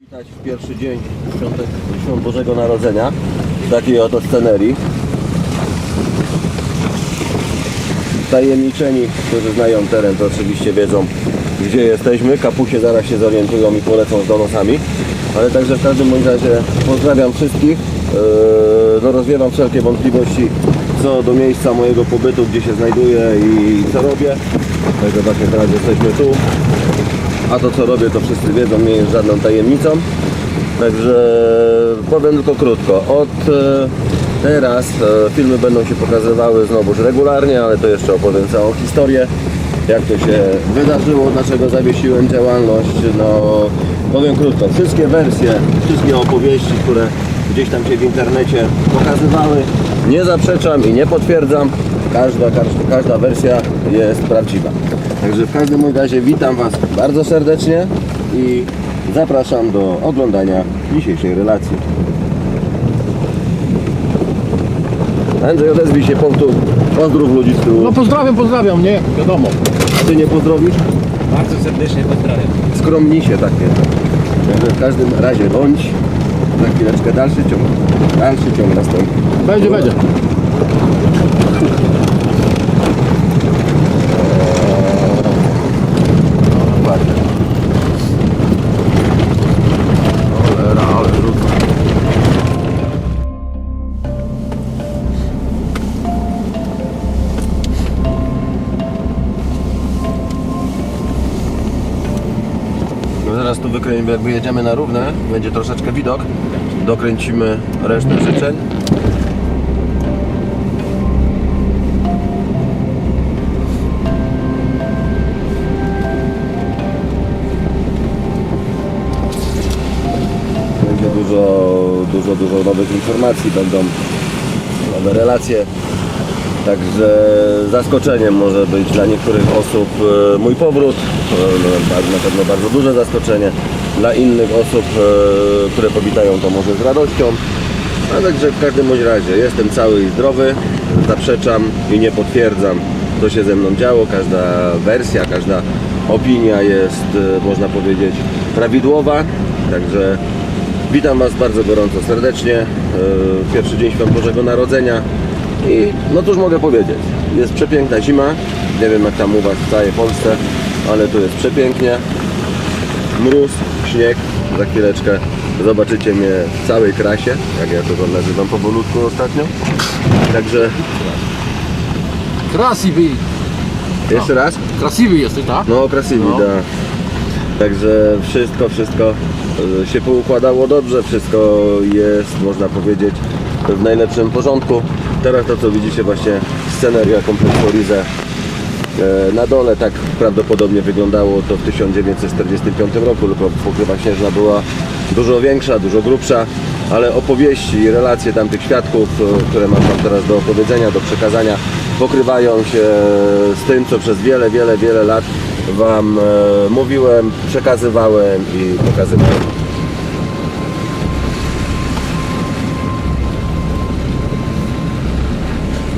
Witać w pierwszy dzień świątek, świąt Bożego Narodzenia w takiej oto scenerii. Tajemniczeni, którzy znają teren, to oczywiście wiedzą, gdzie jesteśmy. Kapusie zaraz się zorientują i polecą z donosami. Ale także w każdym bądź razie pozdrawiam wszystkich. Eee, No, rozwiewam wszelkie wątpliwości co do miejsca mojego pobytu, gdzie się znajduję i co robię. Także właśnie teraz jesteśmy tu. A to co robię to wszyscy wiedzą, nie jest żadną tajemnicą. Także powiem tylko krótko. Od e, teraz e, filmy będą się pokazywały znowuż regularnie, ale to jeszcze opowiem całą historię. Jak to się wydarzyło, dlaczego zawiesiłem działalność. No powiem krótko. Wszystkie wersje, wszystkie opowieści, które gdzieś tam się w internecie pokazywały, nie zaprzeczam i nie potwierdzam. Każda, każda, każda wersja jest prawdziwa. Także w każdym razie witam Was bardzo serdecznie i zapraszam do oglądania dzisiejszej relacji. Andrzej, odezwij się, powtórz, pozdrów ludzi z tyłu. No pozdrawiam, pozdrawiam, nie? Wiadomo. A Ty nie pozdrowisz? Bardzo serdecznie pozdrawiam. Skromnisie takie. Także w każdym razie bądź. Za chwileczkę dalszy ciąg. Dalszy ciąg nastąpi. Będzie, będzie. No zaraz tu wykręcimy, jak wyjedziemy na równe, będzie troszeczkę widok. Dokręcimy resztę życzeń. Będzie dużo, dużo, dużo nowych informacji, będą nowe relacje. Także zaskoczeniem może być dla niektórych osób e, mój powrót, no, na pewno bardzo duże zaskoczenie. Dla innych osób, e, które powitają to może z radością. A także w każdym bądź razie jestem cały i zdrowy, zaprzeczam i nie potwierdzam co się ze mną działo. Każda wersja, każda opinia jest, e, można powiedzieć, prawidłowa. Także witam Was bardzo gorąco serdecznie. e, Pierwszy dzień Świąt Bożego Narodzenia. I no cóż mogę powiedzieć, jest przepiękna zima, nie wiem jak tam u Was w całej Polsce, ale tu jest przepięknie, mróz, śnieg, za chwileczkę zobaczycie mnie w całej krasie, jak ja to nazywam powolutku ostatnio, także Krasiwy. jeszcze raz, Krasiwy jesteś, tak? no krasiwi, No. da. Także wszystko, wszystko e, się poukładało dobrze, wszystko jest, można powiedzieć, w najlepszym porządku. Teraz to co widzicie właśnie sceneria kompleksu Rize E, Na dole tak prawdopodobnie wyglądało to w 1945 roku, pokrywa śnieżna była dużo większa, dużo grubsza, ale opowieści i relacje tamtych świadków, e, które mam Wam teraz do opowiedzenia, do przekazania, pokrywają się z tym, co przez wiele, wiele, wiele lat Wam e, mówiłem, przekazywałem i pokazywałem.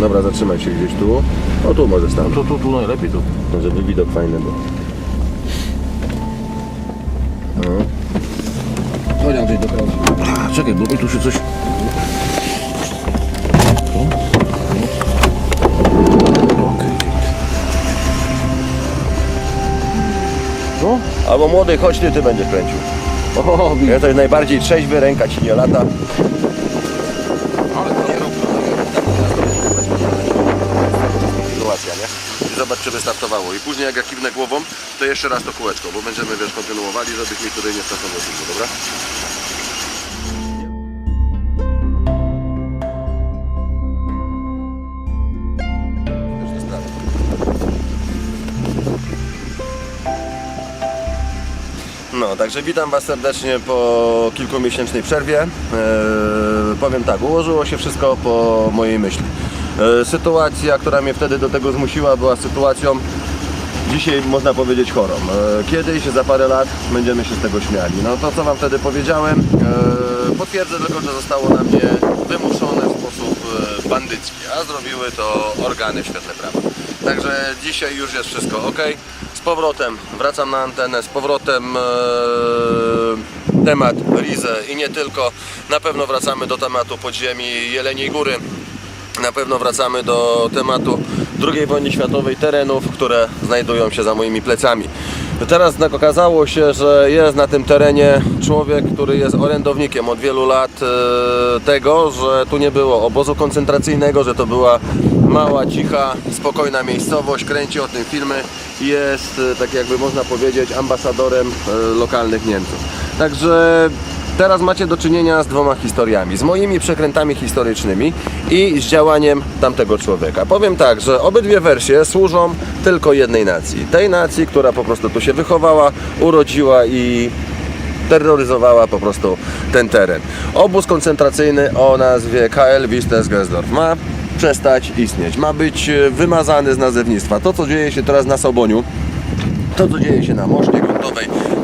Dobra, zatrzymaj się gdzieś tu. O tu może stanąć. Tu, tu, tu najlepiej tu. No, żeby widok fajny był. No. Chodź Andrzej do kraju. Czekaj, bo mi tu się coś... No? Albo młody, chodź ty, ty będziesz kręcił. O, widzę. Jesteś najbardziej trzeźwy, ręka ci nie lata. Czy wystartowało. I później jak ja kiwnę głową, to jeszcze raz to kółeczko, bo będziemy, wiesz, kontynuowali, żebyś mi tutaj nie stracował czasu, dobra? No, także witam Was serdecznie po kilkumiesięcznej przerwie. Eee, powiem tak, ułożyło się wszystko po mojej myśli. Eee, sytuacja, która mnie wtedy do tego zmusiła, była sytuacją dzisiaj można powiedzieć chorą. Eee, kiedyś, za parę lat będziemy się z tego śmiali. No to, co Wam wtedy powiedziałem, eee, potwierdzę tylko, że zostało na mnie wymuszone w sposób e, bandycki, a zrobiły to organy świetle prawa. Także dzisiaj już jest wszystko ok. Z powrotem wracam na antenę, z powrotem e, temat Rize i nie tylko. Na pewno wracamy do tematu podziemi Jeleniej Góry. Na pewno wracamy do tematu II wojny światowej, terenów, które znajdują się za moimi plecami. Teraz tak okazało się, że jest na tym terenie człowiek, który jest orędownikiem od wielu lat e, tego, że tu nie było obozu koncentracyjnego, że to była mała, cicha, spokojna miejscowość, kręci o tym filmy i jest, e, tak jakby można powiedzieć, ambasadorem e, lokalnych Niemców. Także Teraz macie do czynienia z dwoma historiami, z moimi przekrętami historycznymi i z działaniem tamtego człowieka. Powiem tak, że obydwie wersje służą tylko jednej nacji. Tej nacji, która po prostu tu się wychowała, urodziła i terroryzowała po prostu ten teren. Obóz koncentracyjny o nazwie KL Wistesgesdorf ma przestać istnieć, ma być e, wymazany z nazewnictwa. To, co dzieje się teraz na Soboniu, to, co dzieje się na Mosznie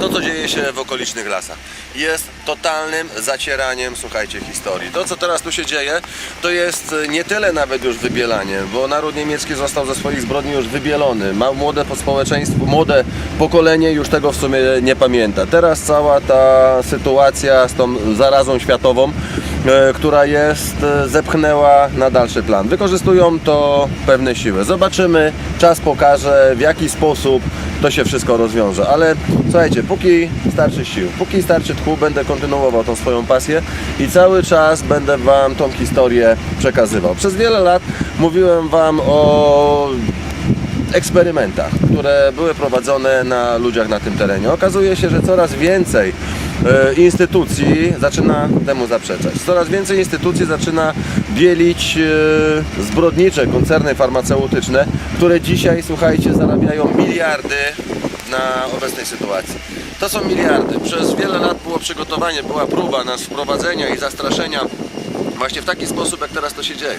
To, co dzieje się w okolicznych lasach, jest totalnym zacieraniem, słuchajcie, historii. To, co teraz tu się dzieje, to jest e, nie tyle nawet już wybielanie, bo naród niemiecki został ze swoich zbrodni już wybielony. Ma młode społeczeństwo, młode pokolenie już tego w sumie nie pamięta. Teraz cała ta sytuacja z tą zarazą światową, e, która jest, e, zepchnęła na dalszy plan. Wykorzystują to pewne siły. Zobaczymy, czas pokaże, w jaki sposób to się wszystko rozwiąże. Ale słuchajcie, póki starczy sił, póki starczy tchu, będę kontynuował tą swoją pasję i cały czas będę Wam tą historię przekazywał. Przez wiele lat mówiłem Wam o eksperymentach, które były prowadzone na ludziach na tym terenie. Okazuje się, że coraz więcej e, instytucji zaczyna temu zaprzeczać. Coraz więcej instytucji zaczyna bielić e, zbrodnicze koncerny farmaceutyczne, które dzisiaj, słuchajcie, zarabiają miliardy na obecnej sytuacji. To są miliardy. Przez wiele lat było przygotowanie, była próba nas wprowadzenia i zastraszenia właśnie w taki sposób, jak teraz to się dzieje.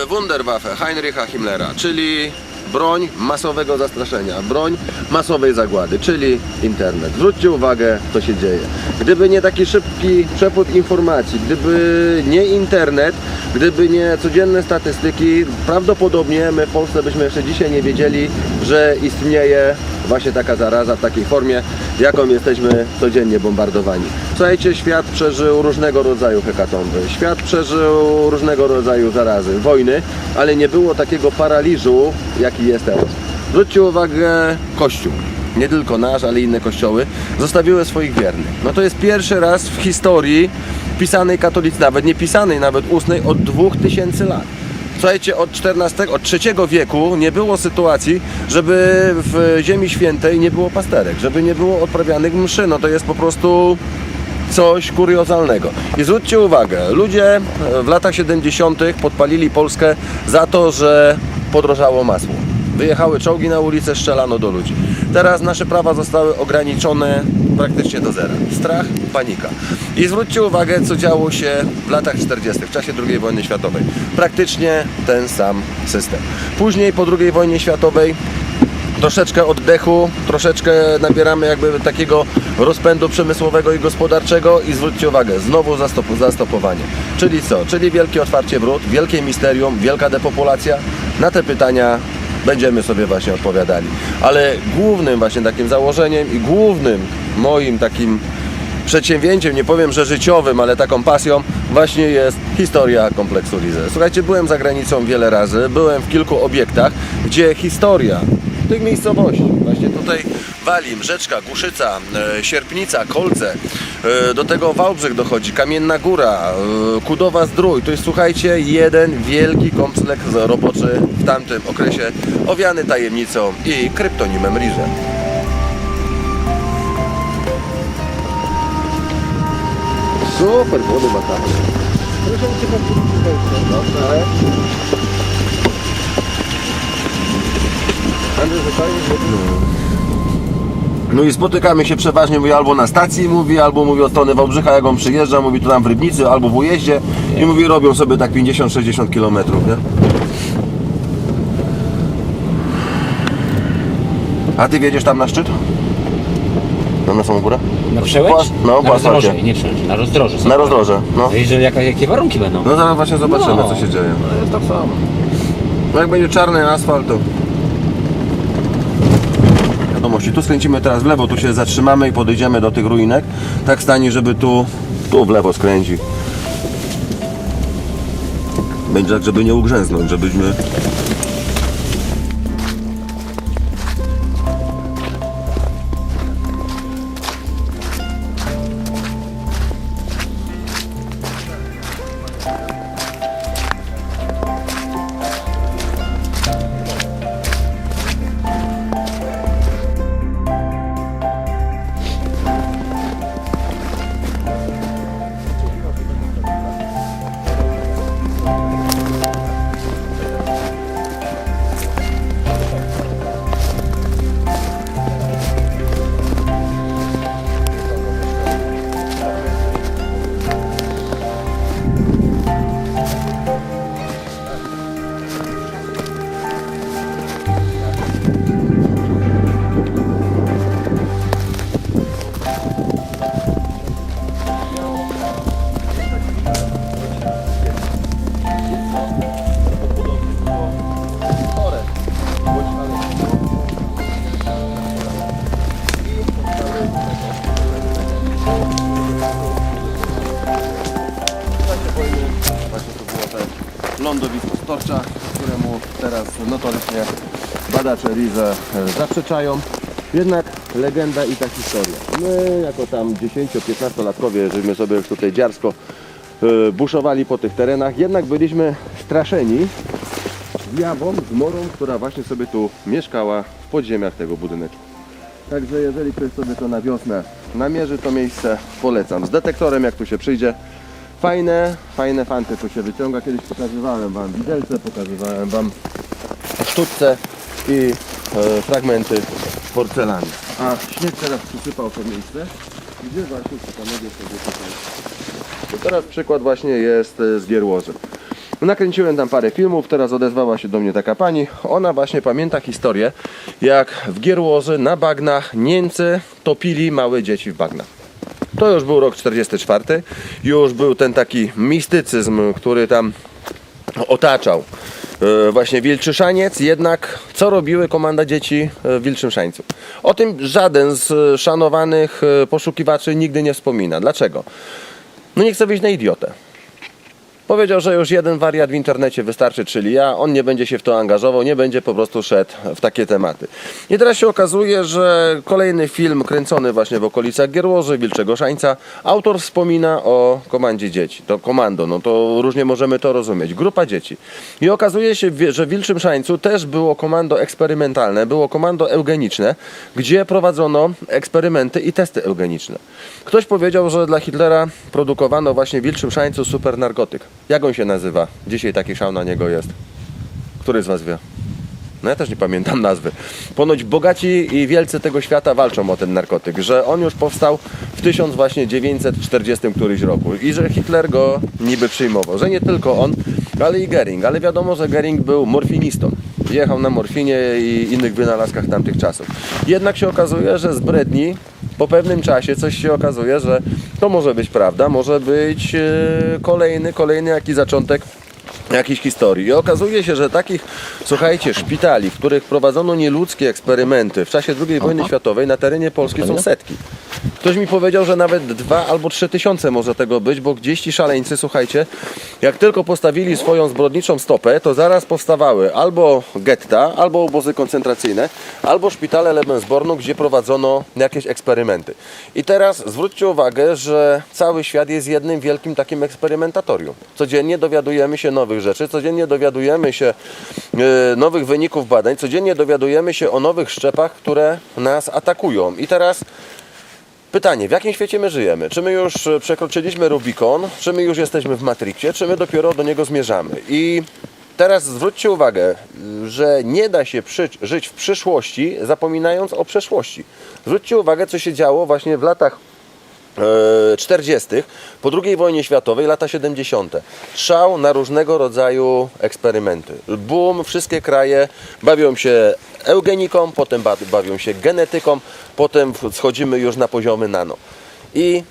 Yy, Wunderwaffe Heinricha Himmlera, czyli broń masowego zastraszenia, broń masowej zagłady, czyli internet. Zwróćcie uwagę, co się dzieje. Gdyby nie taki szybki przepływ informacji, gdyby nie internet, gdyby nie codzienne statystyki, prawdopodobnie my w Polsce byśmy jeszcze dzisiaj nie wiedzieli, że istnieje właśnie taka zaraza w takiej formie, jaką jesteśmy codziennie bombardowani. Słuchajcie, świat przeżył różnego rodzaju hekatomby, świat przeżył różnego rodzaju zarazy, wojny, ale nie było takiego paraliżu, jaki jest teraz. Zwróćcie uwagę, Kościół, nie tylko nasz, ale inne kościoły, zostawiły swoich wiernych. No to jest pierwszy raz w historii pisanej katolicy, nawet nie pisanej, nawet ustnej, od 2000 lat. Słuchajcie, od XIV, od III wieku nie było sytuacji, żeby w Ziemi Świętej nie było pasterek, żeby nie było odprawianych mszy. No to jest po prostu coś kuriozalnego. I zwróćcie uwagę, ludzie w latach 70. podpalili Polskę za to, że podrożało masło. Wyjechały czołgi na ulicę, strzelano do ludzi. Teraz nasze prawa zostały ograniczone praktycznie do zera. Strach, panika. I zwróćcie uwagę, co działo się w latach 40., w czasie II wojny światowej. Praktycznie ten sam system. Później po II wojnie światowej troszeczkę oddechu, troszeczkę nabieramy jakby takiego rozpędu przemysłowego i gospodarczego i zwróćcie uwagę, znowu zastop, zastopowanie. Czyli co? Czyli wielkie otwarcie wrót, wielkie misterium, wielka depopulacja? Na te pytania będziemy sobie właśnie odpowiadali. Ale głównym właśnie takim założeniem i głównym moim takim przedsięwzięciem, nie powiem, że życiowym, ale taką pasją właśnie jest historia kompleksu Lize. Słuchajcie, byłem za granicą wiele razy, byłem w kilku obiektach, gdzie historia tych miejscowości, właśnie tutaj Walim, Rzeczka, Głuszyca, e, Sierpnica, Kolce, e, do tego Wałbrzych dochodzi, Kamienna Góra, e, Kudowa Zdrój, to jest słuchajcie jeden wielki kompleks roboczy w tamtym okresie owiany tajemnicą i kryptonimem Rize. Super, wody ma tam. Dobrze. No i spotykamy się przeważnie, mówi albo na stacji, mówi, albo mówi od strony Wałbrzycha, jak on przyjeżdża, mówi tu tam w Rybnicy, albo w Ujeździe i mówi robią sobie tak 50-60 km, nie? A ty wiedziesz tam na szczyt? Tam na samą górę? Na przełęcz? Pas- no, na po rozdroże, asfalcie. nie przełęcz, na rozdroże. Na rozdroże, no. No i że jaka, jakie warunki będą? No zaraz właśnie zobaczymy, No. co się dzieje. No jest tak samo. No jak będzie czarny asfalt, to... Tu skręcimy teraz w lewo, tu się zatrzymamy i podejdziemy do tych ruinek. Tak stanie, żeby tu, tu w lewo skręcić. Będzie tak, żeby nie ugrzęznąć, żebyśmy badacze Rize e, zaprzeczają. Jednak legenda i ta historia. My jako tam 10-15-latkowie, żeśmy sobie już tutaj dziarsko e, buszowali po tych terenach, jednak byliśmy straszeni zjawą, zmorą, która właśnie sobie tu mieszkała w podziemiach tego budynku. Także jeżeli ktoś sobie to na wiosnę namierzy to miejsce, polecam. Z detektorem jak tu się przyjdzie. Fajne, fajne fanty tu się wyciąga. Kiedyś pokazywałem Wam widelce, pokazywałem Wam sztuczce i e, fragmenty porcelany. A śnieg teraz przysypał to miejsce, gdzie właśnie panowie sobie tutaj. Teraz przykład właśnie jest e, z Gierłoży. Nakręciłem tam parę filmów, teraz odezwała się do mnie taka pani. Ona właśnie pamięta historię, jak w Gierłoży na bagnach Niemcy topili małe dzieci w bagnach. To już był rok 44. Już był ten taki mistycyzm, który tam otaczał właśnie Wilczyszaniec. Jednak co robiły komanda dzieci e, w Wilczym Szańcu? O tym żaden z e, szanowanych e, poszukiwaczy nigdy nie wspomina. Dlaczego? No nie chcę wyjść na idiotę. Powiedział, że już jeden wariat w internecie wystarczy, czyli ja, on nie będzie się w to angażował, nie będzie po prostu szedł w takie tematy. I teraz się okazuje, że kolejny film kręcony właśnie w okolicach Gierłoży, Wilczego Szańca, autor wspomina o komandzie dzieci. To komando, no to różnie możemy to rozumieć. Grupa dzieci. I okazuje się, że w Wilczym Szańcu też było komando eksperymentalne, było komando eugeniczne, gdzie prowadzono eksperymenty i testy eugeniczne. Ktoś powiedział, że dla Hitlera produkowano właśnie w Wilczym Szańcu supernarkotyk. Jak on się nazywa? Dzisiaj taki szał na niego jest. Który z Was wie? No ja też nie pamiętam nazwy. Ponoć bogaci i wielcy tego świata walczą o ten narkotyk, że on już powstał w 1940 któryś roku i że Hitler go niby przyjmował, że nie tylko on, ale i Gering, ale wiadomo, że Gering był morfinistą. Jechał na morfinie i innych wynalazkach tamtych czasów. Jednak się okazuje, że z bredni po pewnym czasie coś się okazuje, że to może być prawda, może być e, kolejny, kolejny jaki zaczątek jakiejś historii. I okazuje się, że takich, słuchajcie, szpitali, w których prowadzono nieludzkie eksperymenty w czasie II wojny światowej na terenie Polski są setki. Ktoś mi powiedział, że nawet dwa albo trzy tysiące może tego być, bo gdzieś ci szaleńcy, słuchajcie, jak tylko postawili swoją zbrodniczą stopę, to zaraz powstawały albo getta, albo obozy koncentracyjne, albo szpitale Lebensbornu, gdzie prowadzono jakieś eksperymenty. I teraz zwróćcie uwagę, że cały świat jest jednym wielkim takim eksperymentatorium. Codziennie dowiadujemy się nowych rzeczy, codziennie dowiadujemy się e, nowych wyników badań, codziennie dowiadujemy się o nowych szczepach, które nas atakują. I teraz Pytanie, w jakim świecie my żyjemy? Czy my już e, przekroczyliśmy Rubikon, czy my już jesteśmy w Matrixie, czy my dopiero do niego zmierzamy? I teraz zwróćcie uwagę, że nie da się żyć w przyszłości, zapominając o przeszłości. Zwróćcie uwagę, co się działo właśnie w latach 40. po II wojnie światowej, lata 70. Szał na różnego rodzaju eksperymenty. Boom, wszystkie kraje bawią się eugeniką, potem ba- bawią się genetyką, potem schodzimy już na poziomy nano. I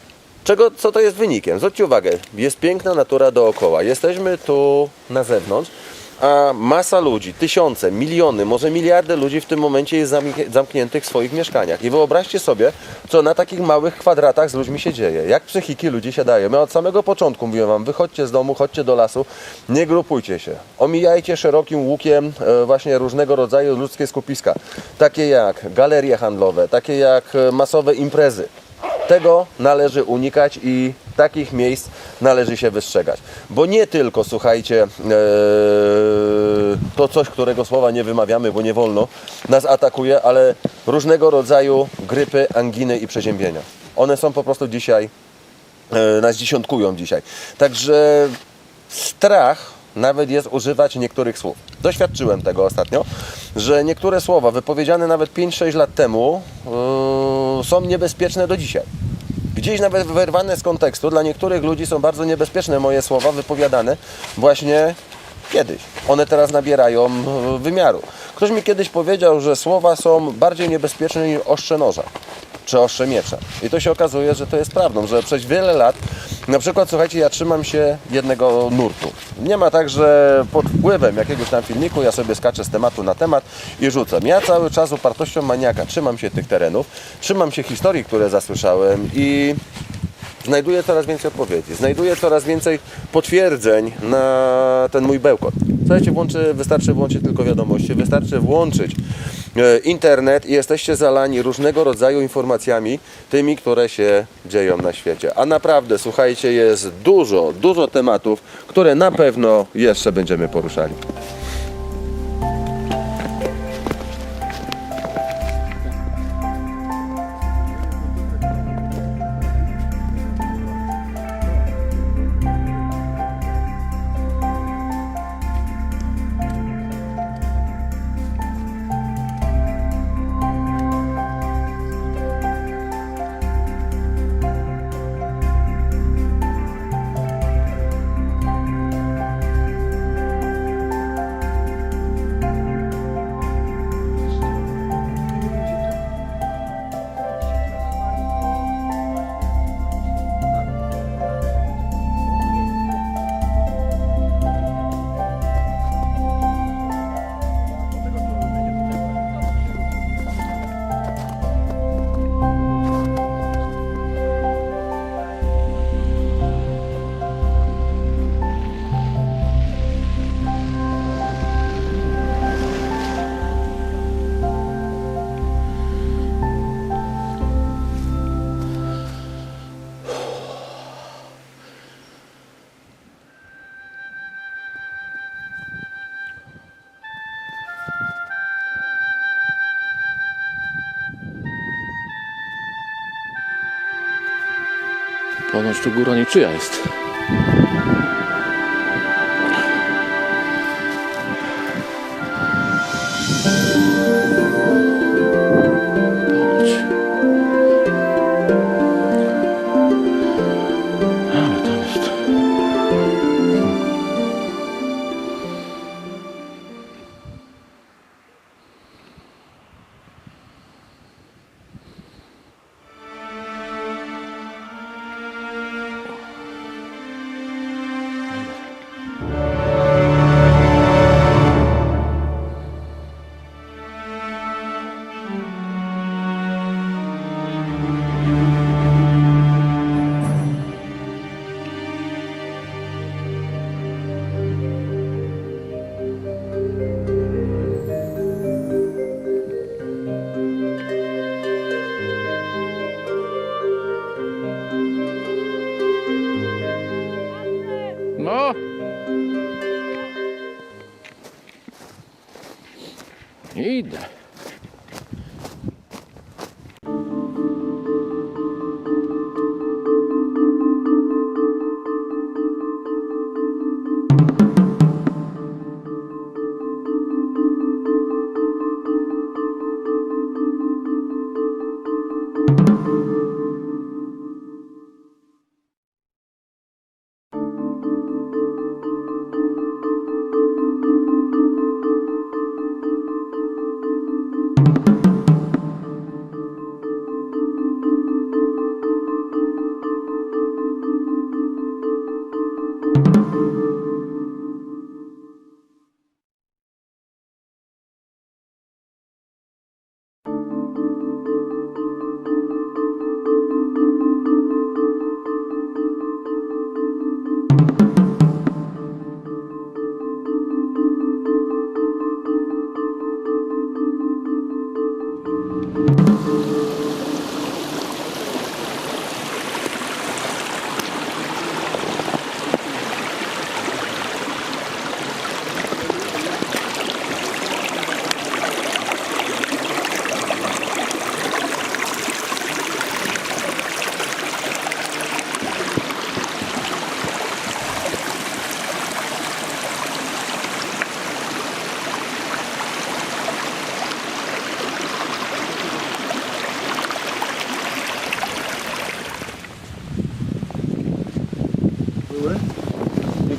czego, co to jest wynikiem? Zwróćcie uwagę, jest piękna natura dookoła. Jesteśmy tu na zewnątrz, a masa ludzi, tysiące, miliony, może miliardy ludzi w tym momencie jest zamk- zamkniętych w swoich mieszkaniach. I wyobraźcie sobie, co na takich małych kwadratach z ludźmi się dzieje. Jak psychiki ludzi się daje. My od samego początku mówiłem wam, wychodźcie z domu, chodźcie do lasu, nie grupujcie się. Omijajcie szerokim łukiem e, właśnie różnego rodzaju ludzkie skupiska. Takie jak galerie handlowe, takie jak e, masowe imprezy. Tego należy unikać i takich miejsc należy się wystrzegać. Bo nie tylko, słuchajcie, e, to coś, którego słowa nie wymawiamy, bo nie wolno, nas atakuje, ale różnego rodzaju grypy, anginy i przeziębienia. One są po prostu dzisiaj, e, nas dziesiątkują dzisiaj. Także strach nawet jest używać niektórych słów. Doświadczyłem tego ostatnio, że niektóre słowa wypowiedziane nawet 5-6 lat temu yy, są niebezpieczne do dzisiaj. Gdzieś nawet wyrwane z kontekstu, dla niektórych ludzi są bardzo niebezpieczne moje słowa wypowiadane właśnie kiedyś. One teraz nabierają yy, wymiaru. Ktoś mi kiedyś powiedział, że słowa są bardziej niebezpieczne niż ostrze noża czy ostrze miecza. I to się okazuje, że to jest prawdą, że przez wiele lat, na przykład słuchajcie, ja trzymam się jednego nurtu. Nie ma tak, że pod wpływem jakiegoś tam filmiku ja sobie skaczę z tematu na temat i rzucam. Ja cały czas upartością maniaka trzymam się tych terenów, trzymam się historii, które zasłyszałem i znajduję coraz więcej odpowiedzi, znajduję coraz więcej potwierdzeń na ten mój bełkot. Słuchajcie, włączy, wystarczy włączyć tylko wiadomości, wystarczy włączyć e, internet i jesteście zalani różnego rodzaju informacjami, tymi, które się dzieją na świecie. A naprawdę, słuchajcie, jest dużo, dużo tematów, które na pewno jeszcze będziemy poruszali. Ponoć tu góra niczyja jest. need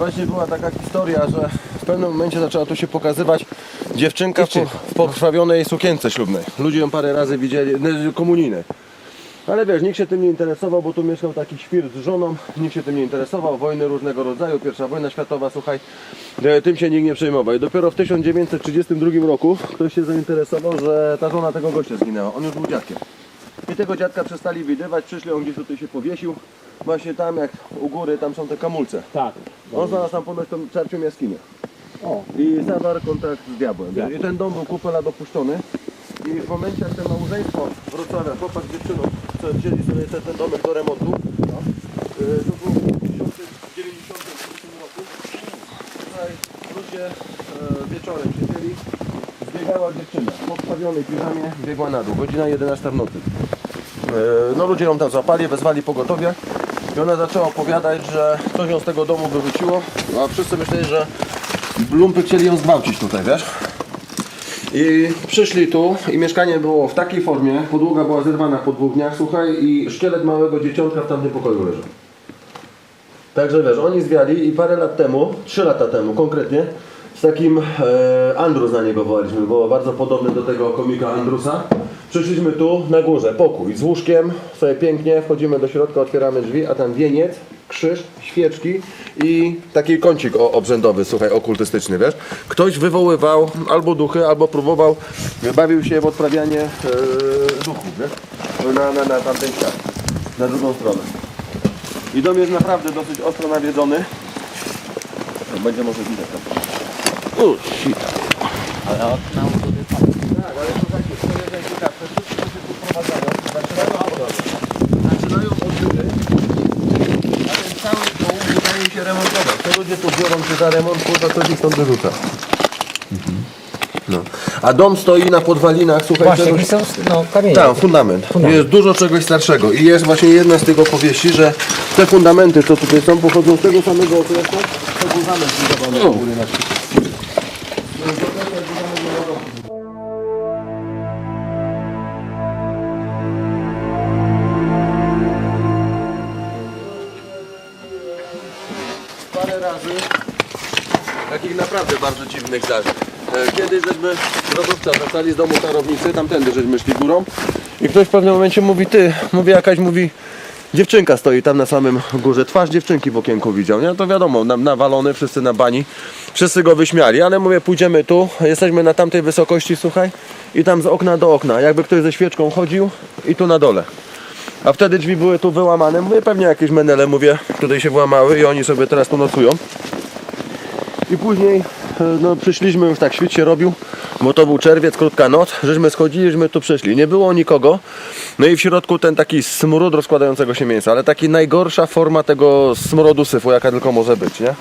właśnie była taka historia, że w pewnym momencie zaczęła tu się pokazywać dziewczynka w, po, w pokrwawionej sukience ślubnej. Ludzie ją parę razy widzieli, komunijnej. Ale wiesz, nikt się tym nie interesował, bo tu mieszkał taki świr z żoną, nikt się tym nie interesował, wojny różnego rodzaju, pierwsza wojna światowa, słuchaj, e, tym się nikt nie przejmował. I dopiero w 1932 roku ktoś się zainteresował, że ta żona tego gościa zginęła, on już był dziadkiem. I tego dziadka przestali widywać, przyszli, on gdzieś tutaj się powiesił, właśnie tam jak u góry, tam są te kamulce. Tak. On znalazł tam ponoć tą czarcią jaskinię. O. I zawarł kontakt z diabłem. I ten dom był kupę lat opuszczony. I w momencie jak to małżeństwo Wrocławia, chłopak z dziewczyną, co wzięli sobie ten, ten domek do remontu, no, y, to było w 1993 roku. Tutaj ludzie e, wieczorem siedzieli, zbiegała dziewczyna w podstawionej piżamie, biegła na dół, godzina 11 w nocy. E, No ludzie ją tam złapali, wezwali pogotowie i ona zaczęła opowiadać, że coś ją z tego domu wyrzuciło, a wszyscy myśleli, że lumpy chcieli ją zgwałcić tutaj, wiesz? I przyszli tu i mieszkanie było w takiej formie, podłoga była zerwana po dwóch dniach, słuchaj, i szkielet małego dzieciątka w tamtym pokoju leżał. Także wiesz, oni zwiali i parę lat temu, trzy lata temu konkretnie, z takim e, Andrus na niego wołaliśmy, było bardzo podobny do tego komika Andrusa. Przyszliśmy tu na górze, pokój z łóżkiem, sobie pięknie, wchodzimy do środka, otwieramy drzwi, a tam wieniec, krzyż, świeczki i taki kącik obrzędowy, słuchaj, okultystyczny, wiesz. Ktoś wywoływał albo duchy, albo próbował, bawił się w odprawianie e, duchów, wiesz, na, na, na tamten świat, na drugą stronę. I dom jest naprawdę dosyć ostro nawiedzony. No, Będzie może widać tam. O, shit. Ale okna u tak. Tak, ale słuchajcie, to jest najciekawsze. Wszyscy, którzy tu wprowadzają, zaczynają od Zaczynają od góry. A ten cały dół wydaje się remontować. To ludzie tu biorą się za remont, kurwa, ktoś ich stąd wyrzuca. No. A dom stoi na podwalinach, słuchaj, Właśnie, czegoś- jakieś są no, kamienie. Tak, fundament. Jest dużo czegoś starszego i jest właśnie jedna z tych opowieści, że te fundamenty, co tutaj są, pochodzą z tego samego okresu, co fundament zbudowany do góry na szczycie. Bardzo dziwnych zdarzeń. E, Kiedyś żeśmy rozmówca wracali z domu tarownicy, tamtędy żeśmy szli górą i ktoś w pewnym momencie mówi, ty, mówi jakaś, mówi dziewczynka stoi tam na samym górze, twarz dziewczynki w okienku widział, nie? To wiadomo, na, nawalony, wszyscy na bani, wszyscy go wyśmiali, ale mówię, pójdziemy tu, jesteśmy na tamtej wysokości, słuchaj, i tam z okna do okna, jakby ktoś ze świeczką chodził i tu na dole. A wtedy drzwi były tu wyłamane, mówię, pewnie jakieś menele, mówię, tutaj się włamały i oni sobie teraz tu nocują. I później no, przyszliśmy, już tak świt się robił, bo to był czerwiec, krótka noc, żeśmy schodzili, żeśmy tu przyszli. Nie było nikogo. No i w środku ten taki smród rozkładającego się mięsa, ale taki najgorsza forma tego smrodu syfu, jaka tylko może być, nie?